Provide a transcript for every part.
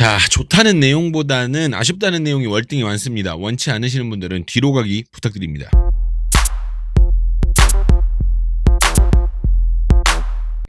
자, 좋다는 내용보다는 아쉽다는 내용이 월등히 많습니다. 원치 않으시는 분들은 뒤로 가기 부탁드립니다.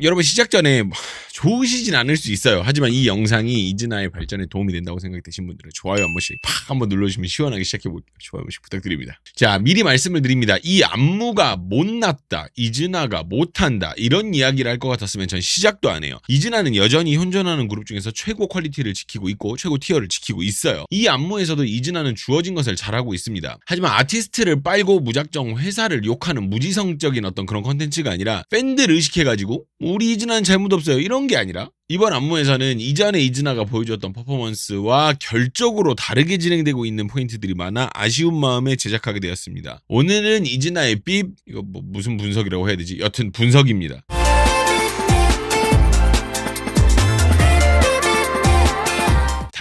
여러분 시작 전에 뭐, 좋으시진 않을 수 있어요. 하지만 이 영상이 이즈나의 발전에 도움이 된다고 생각되신 분들은 좋아요 한 번씩 팍 한번 눌러주시면 시원하게 시작해볼게요. 좋아요 한 번씩 부탁드립니다. 자 미리 말씀을 드립니다. 이 안무가 못났다, 이즈나가 못한다 이런 이야기를 할 것 같았으면 전 시작도 안 해요. 이즈나는 여전히 현존하는 그룹 중에서 최고 퀄리티를 지키고 있고 최고 티어를 지키고 있어요. 이 안무에서도 이즈나는 주어진 것을 잘하고 있습니다. 하지만 아티스트를 빨고 무작정 회사를 욕하는 무지성적인 어떤 그런 컨텐츠가 아니라 팬들 의식해가지고 우리 이즈나는 잘못 없어요 이런 게 아니라 이번 안무에서는 이전에 이즈나가 보여줬던 퍼포먼스와 결적으로 다르게 진행되고 있는 포인트들이 많아 아쉬운 마음에 제작하게 되었습니다. 오늘은 이즈나의 삐 이거 뭐 무슨 분석이라고 해야 되지? 여튼 분석입니다.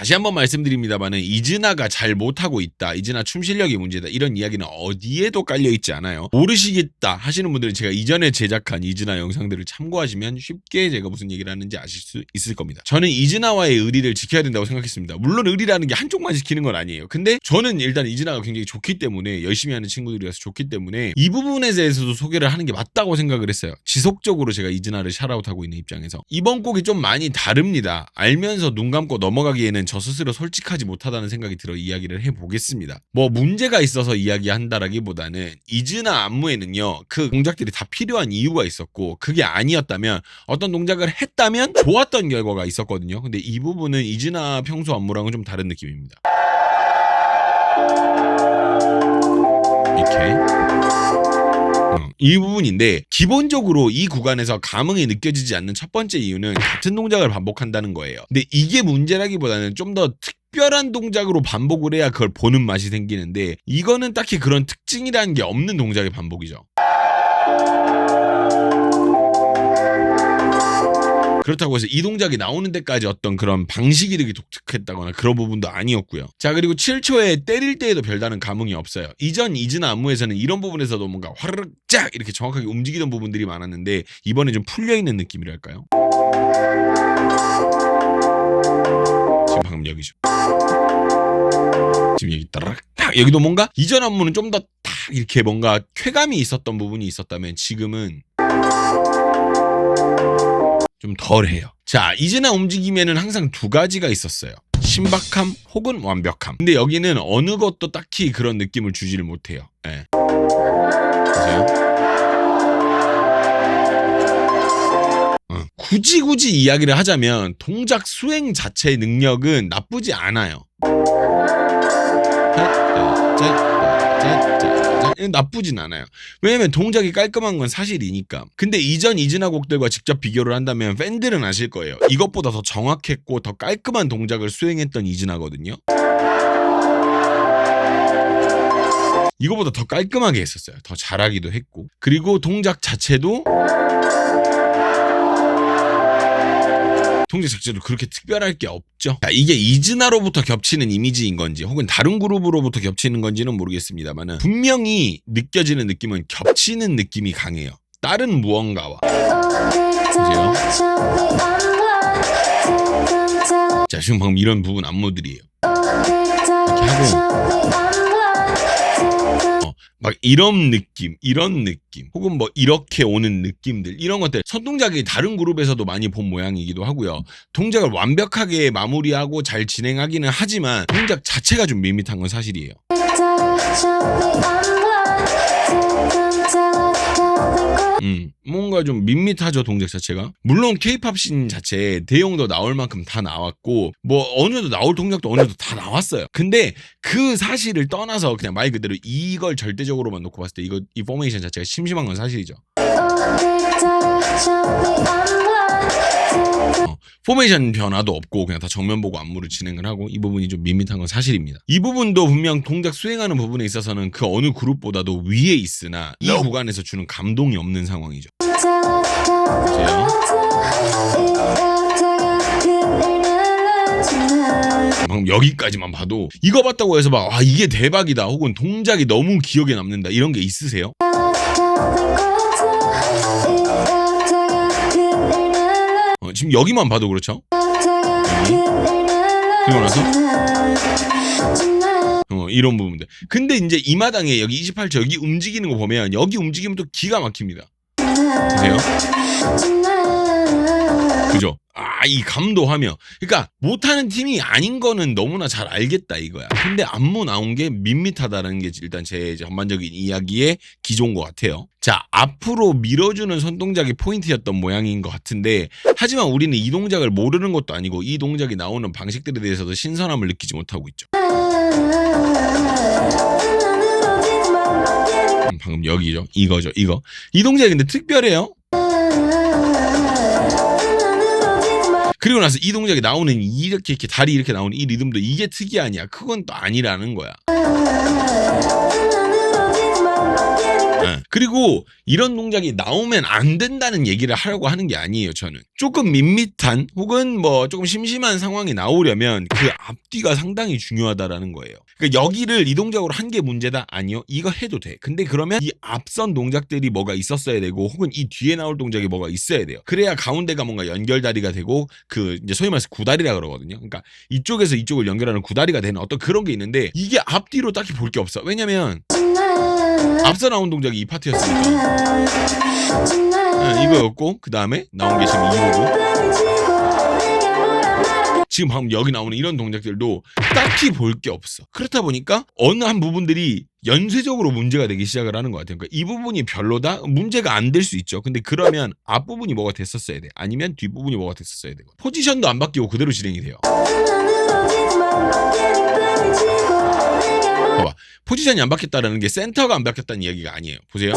다시 한번 말씀드립니다만은 이즈나가 잘 못하고 있다. 이즈나 춤 실력이 문제다. 이런 이야기는 어디에도 깔려 있지 않아요. 모르시겠다 하시는 분들은 제가 이전에 제작한 이즈나 영상들을 참고하시면 쉽게 제가 무슨 얘기를 하는지 아실 수 있을 겁니다. 저는 이즈나와의 의리를 지켜야 된다고 생각했습니다. 물론 의리라는 게 한쪽만 지키는 건 아니에요. 근데 저는 일단 이즈나가 굉장히 좋기 때문에 열심히 하는 친구들이라서 좋기 때문에 이 부분에 대해서도 소개를 하는 게 맞다고 생각을 했어요. 지속적으로 제가 이즈나를 샤라웃하고 있는 입장에서 이번 곡이 좀 많이 다릅니다. 알면서 눈 감고 넘어가기에는 저 스스로 솔직하지 못하다는 생각이 들어 이야기를 해보겠습니다. 뭐 문제가 있어서 이야기한다라기보다는 이즈나 안무에는요 그 동작들이 다 필요한 이유가 있었고 그게 아니었다면 어떤 동작을 했다면 좋았던 결과가 있었거든요. 근데 이 부분은 이즈나 평소 안무랑은 좀 다른 느낌입니다. 이렇게 어, 이 부분인데 기본적으로 이 구간에서 감흥이 느껴지지 않는 첫 번째 이유는 같은 동작을 반복한다는 거예요. 근데 이게 문제라기보다는 좀 더 특별한 동작으로 반복을 해야 그걸 보는 맛이 생기는데 이거는 딱히 그런 특징이라는 게 없는 동작의 반복이죠. 그렇다고 해서 이 동작이 나오는 데까지 어떤 그런 방식이 되게 독특했다거나 그런 부분도 아니었고요. 자 그리고 7초에 때릴 때에도 별다른 감흥이 없어요. 이전 이즈나 안무에서는 이런 부분에서도 뭔가 화르륵 짝 이렇게 정확하게 움직이던 부분들이 많았는데 이번에 좀 풀려 있는 느낌이랄까요? 지금 방금 여기죠. 지금 여기 따라락 딱 여기도 뭔가 이전 안무는 좀 더 딱 이렇게 뭔가 쾌감이 있었던 부분이 있었다면 지금은 좀 덜해요. 자, 이제나 움직임에는 항상 두 가지가 있었어요. 신박함 혹은 완벽함. 근데 여기는 어느 것도 딱히 그런 느낌을 주지를 못해요. 예. 보세요. 어, 굳이 굳이 이야기를 하자면 동작 수행 자체의 능력은 나쁘지 않아요. 나쁘진 않아요. 왜냐면 동작이 깔끔한 건 사실이니까. 근데 이전 이즈나 곡들과 직접 비교를 한다면 팬들은 아실 거예요. 이것보다 더 정확했고 더 깔끔한 동작을 수행했던 이즈나거든요. 이거보다 더 깔끔하게 했었어요. 더 잘하기도 했고. 그리고 동작 자체도 동작 자체도 그렇게 특별할 게 없죠. 자, 이게 이즈나로부터 겹치는 이미지인 건지 혹은 다른 그룹으로부터 겹치는 건지는 모르겠습니다만은 분명히 느껴지는 느낌은 겹치는 느낌이 강해요. 다른 무언가와. 자, 지금 방금 이런 부분 안무들이에요. 이렇게 하고 어, 막 이런 느낌, 이런 느낌, 혹은 뭐 이렇게 오는 느낌들, 이런 것들 손동작이 다른 그룹에서도 많이 본 모양이기도 하고요. 동작을 완벽하게 마무리하고 잘 진행하기는 하지만 동작 자체가 좀 밋밋한 건 사실이에요. 음, 뭔가 좀 밋밋하죠 동작 자체가. 물론 케이팝 씬 자체에 대용도 나올 만큼 다 나왔고 뭐 어느 정도 나올 동작도 어느 정도 다 나왔어요. 근데 그 사실을 떠나서 그냥 말 그대로 이걸 절대적으로만 놓고 봤을 때 이거 이 포메이션 자체가 심심한 건 사실이죠. 어, 포메이션 변화도 없고 그냥 다 정면 보고 안무를 진행을 하고 이 부분이 좀 밋밋한 건 사실입니다. 이 부분도 분명 동작 수행하는 부분에 있어서는 그 어느 그룹보다도 위에 있으나 이 구간에서 주는 감동이 없는 상황이죠. 방금 여기까지만 봐도 이거 봤다고 해서 막 아 이게 대박이다 혹은 동작이 너무 기억에 남는다 이런 게 있으세요? 여기만 봐도 그렇죠? 그리고 나서 어, 이런 부분들. 근데 이제 이 마당에 여기 28초 여기 움직이는 거 보면 여기 움직이면 또 기가 막힙니다. 보세요. 그죠? 아, 이 감도하며. 그러니까 못하는 팀이 아닌 거는 너무나 잘 알겠다 이거야. 근데 안무 나온 게 밋밋하다는 게 일단 제 전반적인 이야기의 기조인 것 같아요. 자, 앞으로 밀어주는 손동작이 포인트였던 모양인 것 같은데 하지만 우리는 이 동작을 모르는 것도 아니고 이 동작이 나오는 방식들에 대해서도 신선함을 느끼지 못하고 있죠. 음, 방금 여기죠. 이거죠. 이거. 이 동작이 근데 특별해요. 그리고 나서 이 동작이 나오는 이렇게 이렇게 다리 이렇게 나오는 이 리듬도 이게 특이하냐? 그건 또 아니라는 거야. 예. 그리고 이런 동작이 나오면 안 된다는 얘기를 하려고 하는 게 아니에요, 저는. 조금 밋밋한 혹은 뭐 조금 심심한 상황이 나오려면 그 앞뒤가 상당히 중요하다라는 거예요. 그러니까 여기를 이 동작으로 한 게 문제다? 아니요. 이거 해도 돼. 근데 그러면 이 앞선 동작들이 뭐가 있었어야 되고 혹은 이 뒤에 나올 동작이 뭐가 있어야 돼요. 그래야 가운데가 뭔가 연결다리가 되고 그 이제 소위 말해서 구다리라 그러거든요. 그러니까 이쪽에서 이쪽을 연결하는 구다리가 되는 어떤 그런 게 있는데 이게 앞뒤로 딱히 볼 게 없어. 왜냐면 앞서 나온 동작이 이 파트였으니까 네, 이거였고 그 다음에 나온 게 지금 이거고. 지금 방금 여기 나오는 이런 동작들도 딱히 볼 게 없어. 그렇다 보니까 어느 한 부분들이 연쇄적으로 문제가 되기 시작을 하는 것 같아요. 그러니까 이 부분이 별로다? 문제가 안 될 수 있죠. 근데 그러면 앞부분이 뭐가 됐었어야 돼? 아니면 뒷부분이 뭐가 됐었어야 되고? 포지션도 안 바뀌고 그대로 진행이 돼요 봐봐 포지션이 안 바뀌었다는 게 센터가 안 바뀌었다는 이야기가 아니에요 보세요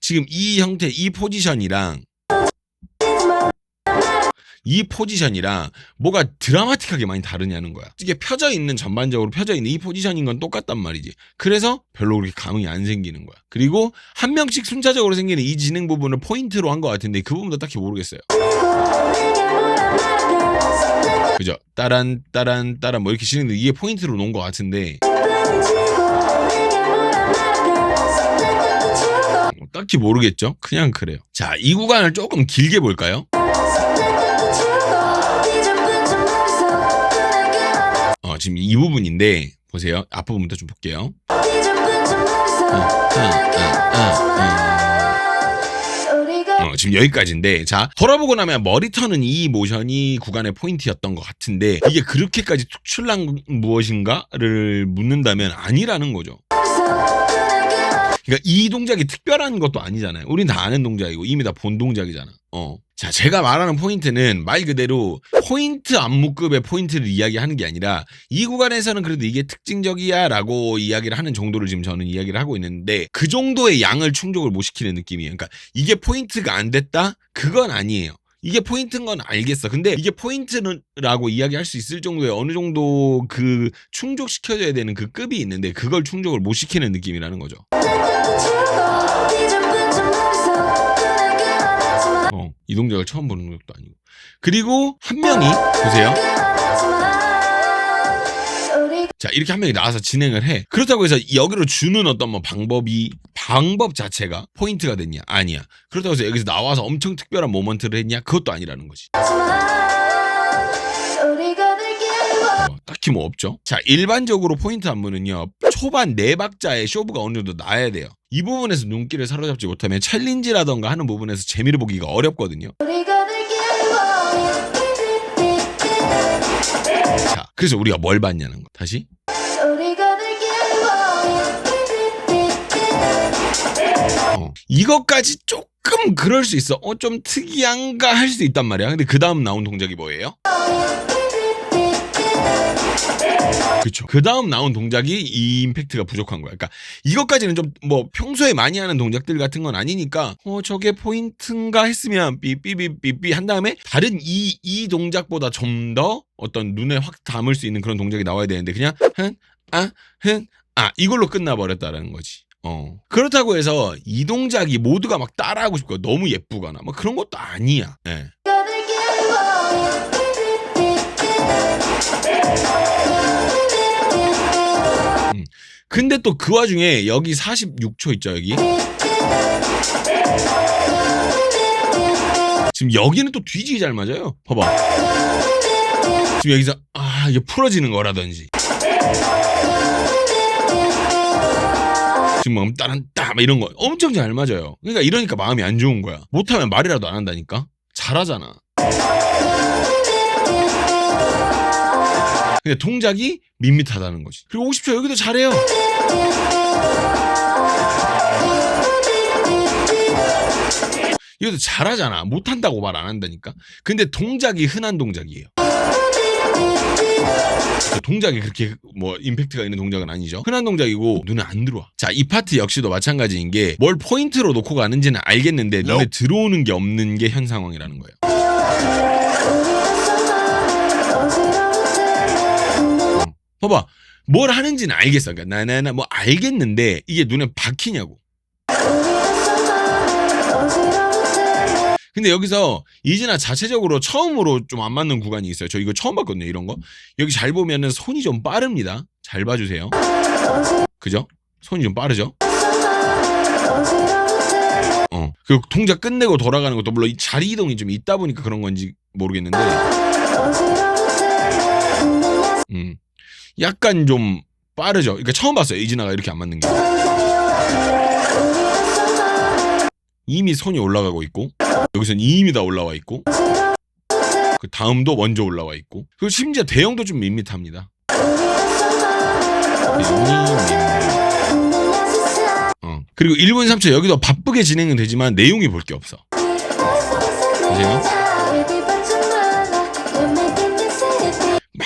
지금 이 형태, 이 포지션이랑 이 포지션이랑 뭐가 드라마틱하게 많이 다르냐는 거야. 이게 펴져 있는 전반적으로 펴져 있는 이 포지션인 건 똑같단 말이지. 그래서 별로 그렇게 감흥이 안 생기는 거야. 그리고 한 명씩 순차적으로 생기는 이 진행 부분을 포인트로 한 것 같은데 그 부분도 딱히 모르겠어요. 그죠? 따란 따란 따란 뭐 이렇게 진행돼 이게 포인트로 놓은 것 같은데 뭐 딱히 모르겠죠? 그냥 그래요. 자, 이 구간을 조금 길게 볼까요? 어, 지금 이 부분인데 보세요. 앞부분부터 좀 볼게요. 어, 지금 여기까지인데 자 돌아보고 나면 머리 터는 이 모션이 구간의 포인트였던 것 같은데 이게 그렇게까지 특출난 무엇인가를 묻는다면 아니라는 거죠. 그러니까 이 동작이 특별한 것도 아니잖아요. 우린 다 아는 동작이고 이미 다 본 동작이잖아. 어. 자, 제가 말하는 포인트는 말 그대로 포인트 안무급의 포인트를 이야기하는 게 아니라 이 구간에서는 그래도 이게 특징적이야 라고 이야기를 하는 정도를 지금 저는 이야기를 하고 있는데 그 정도의 양을 충족을 못 시키는 느낌이에요. 그러니까 이게 포인트가 안 됐다? 그건 아니에요. 이게 포인트인 건 알겠어. 근데 이게 포인트라고 이야기할 수 있을 정도의 어느 정도 그 충족시켜줘야 되는 그 급이 있는데 그걸 충족을 못 시키는 느낌이라는 거죠. 어, 이 동작을 처음 보는 것도 아니고. 그리고 한 명이 보세요. 자 이렇게 한 명이 나와서 진행을 해. 그렇다고 해서 여기로 주는 어떤 뭐 방법이 방법 자체가 포인트가 됐냐? 아니야. 그렇다고 해서 여기서 나와서 엄청 특별한 모먼트를 했냐? 그것도 아니라는 거지. 어, 딱히 뭐 없죠. 자, 일반적으로 포인트 안무는요. 초반 네 박자의 쇼부가 어느 정도 나야 돼요. 이 부분에서 눈길을 사로잡지 못하면 챌린지라던가 하는 부분에서 재미를 보기가 어렵거든요. 자, 그래서 우리가 뭘 봤냐는 거. 다시. 어, 이것까지 조금 그럴 수 있어. 어, 좀 특이한가 할 수 있단 말이야. 근데 그 다음 나온 동작이 뭐예요? 그쵸. 그 다음 나온 동작이 이 임팩트가 부족한 거야. 그러니까 이것까지는 좀 뭐 평소에 많이 하는 동작들 같은 건 아니니까 어 저게 포인트인가 했으면 삐삐삐삐삐 한 다음에 다른 이 이 동작보다 좀 더 어떤 눈에 확 담을 수 있는 그런 동작이 나와야 되는데 그냥 흔아흔아 이걸로 끝나버렸다라는 거지. 어 그렇다고 해서 이 동작이 모두가 막 따라하고 싶고 너무 예쁘거나 뭐 그런 것도 아니야. 예. 근데 또 그 와중에 여기 46초 있죠 여기 지금 여기는 또 뒤지기 잘 맞아요 봐봐 지금 여기서 아 이게 풀어지는 거라든지 지금 뭐 따란 따 이런 거 엄청 잘 맞아요. 그러니까 이러니까 마음이 안 좋은 거야. 못하면 말이라도 안 한다니까. 잘하잖아. 근데 동작이 밋밋하다는 거지. 그리고 50초 여기도 잘해요. 이것도 잘하잖아. 못한다고 말 안 한다니까. 근데 동작이 흔한 동작이에요. 그 동작이 그렇게 뭐 임팩트가 있는 동작은 아니죠. 흔한 동작이고 눈에 안 들어와. 자, 이 파트 역시도 마찬가지인 게 뭘 포인트로 놓고 가는지는 알겠는데 눈에 들어오는 게 없는 게 현 상황이라는 거예요. 봐봐. 뭘 하는지는 알겠어. 그러니까 나나나 뭐 알겠는데 이게 눈에 박히냐고. 근데 여기서 이진아 자체적으로 처음으로 좀 안 맞는 구간이 있어요. 저 이거 처음 봤거든요. 이런 거. 여기 잘 보면은 손이 좀 빠릅니다. 잘 봐주세요. 그죠? 손이 좀 빠르죠? 어. 그 동작 끝내고 돌아가는 것도 물론 이 자리 이동이 좀 있다 보니까 그런 건지 모르겠는데. 음. 약간 좀 빠르죠. 그러니까 처음 봤어요. 이진아가 이렇게 안 맞는 게. 이미 손이 올라가고 있고 여기서는 이미 다 올라와 있고 그 다음도 먼저 올라와 있고 그리고 심지어 대형도 좀 밋밋합니다. 어. 그리고 1분 3초 여기도 바쁘게 진행은 되지만 내용이 볼 게 없어. 보세요.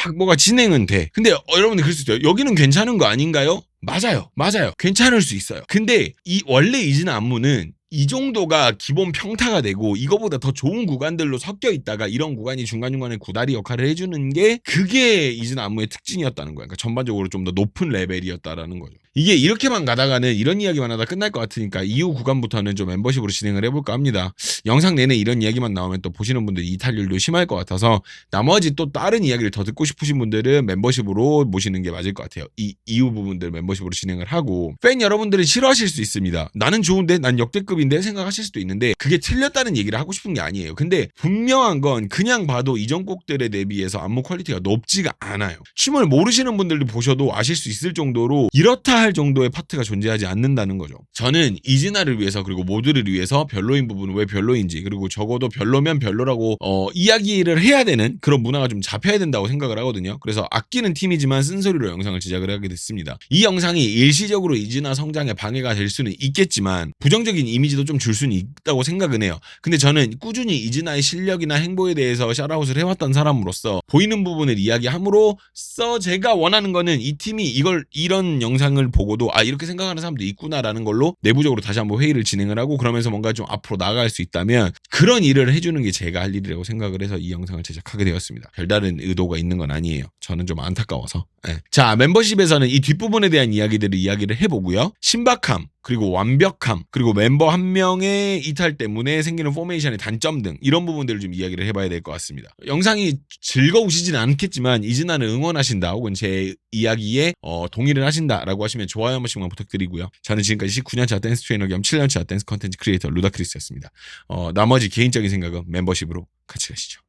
막 뭐가 진행은 돼. 근데 어, 여러분들 그럴 수 있어요. 여기는 괜찮은 거 아닌가요? 맞아요. 맞아요. 괜찮을 수 있어요. 근데 이 원래 이진아 안무는 이 정도가 기본 평타가 되고 이거보다 더 좋은 구간들로 섞여 있다가 이런 구간이 중간중간에 구다리 역할을 해주는 게 그게 이진아 안무의 특징이었다는 거야. 그러니까 전반적으로 좀 더 높은 레벨이었다라는 거죠. 이게 이렇게만 가다가는 이런 이야기만 하다 끝날 것 같으니까 이후 구간부터는 좀 멤버십으로 진행을 해볼까 합니다. 영상 내내 이런 이야기만 나오면 또 보시는 분들이 이탈률도 심할 것 같아서 나머지 또 다른 이야기를 더 듣고 싶으신 분들은 멤버십으로 모시는 게 맞을 것 같아요. 이 이후 부분들 멤버십으로 진행을 하고 팬 여러분들은 싫어하실 수 있습니다. 나는 좋은데 난 역대급인데 생각하실 수도 있는데 그게 틀렸다는 얘기를 하고 싶은 게 아니에요. 근데 분명한 건 그냥 봐도 이전 곡들에 대비해서 안무 퀄리티가 높지가 않아요. 춤을 모르시는 분들도 보셔도 아실 수 있을 정도로 이렇다 할 정도의 파트가 존재하지 않는다는 거죠. 저는 이진아를 위해서 그리고 모두를 위해서 별로인 부분은 왜 별로인지 그리고 적어도 별로면 별로라고 어, 이야기를 해야 되는 그런 문화가 좀 잡혀야 된다고 생각을 하거든요. 그래서 아끼는 팀이지만 쓴소리로 영상을 제작을 하게 됐습니다. 이 영상이 일시적으로 이진아 성장에 방해가 될 수는 있겠지만 부정적인 이미지도 좀 줄 수는 있다고 생각은 해요. 근데 저는 꾸준히 이진아의 실력이나 행보에 대해서 샤라웃을 해왔던 사람으로서 보이는 부분을 이야기함으로 써 제가 원하는 거는 이 팀이 이걸 이런 영상을 보고도 아 이렇게 생각하는 사람도 있구나라는 걸로 내부적으로 다시 한번 회의를 진행을 하고 그러면서 뭔가 좀 앞으로 나아갈 수 있다면 그런 일을 해주는 게 제가 할 일이라고 생각을 해서 이 영상을 제작하게 되었습니다. 별다른 의도가 있는 건 아니에요. 저는 좀 안타까워서. 예. 자 멤버십에서는 이 뒷부분에 대한 이야기들을 이야기를 해보고요. 신박함 그리고 완벽함 그리고 멤버 한 명의 이탈 때문에 생기는 포메이션의 단점 등 이런 부분들을 좀 이야기를 해봐야 될 것 같습니다. 영상이 즐거우시진 않겠지만 이진아는 응원하신다 혹은 제 이야기에 어, 동의를 하신다라고 하시면 좋아요 한 번씩만 부탁드리고요. 저는 지금까지 19년차 댄스 트레이너 겸 7년차 댄스 컨텐츠 크리에이터 루다크리스였습니다. 어, 나머지 개인적인 생각은 멤버십으로 같이 가시죠.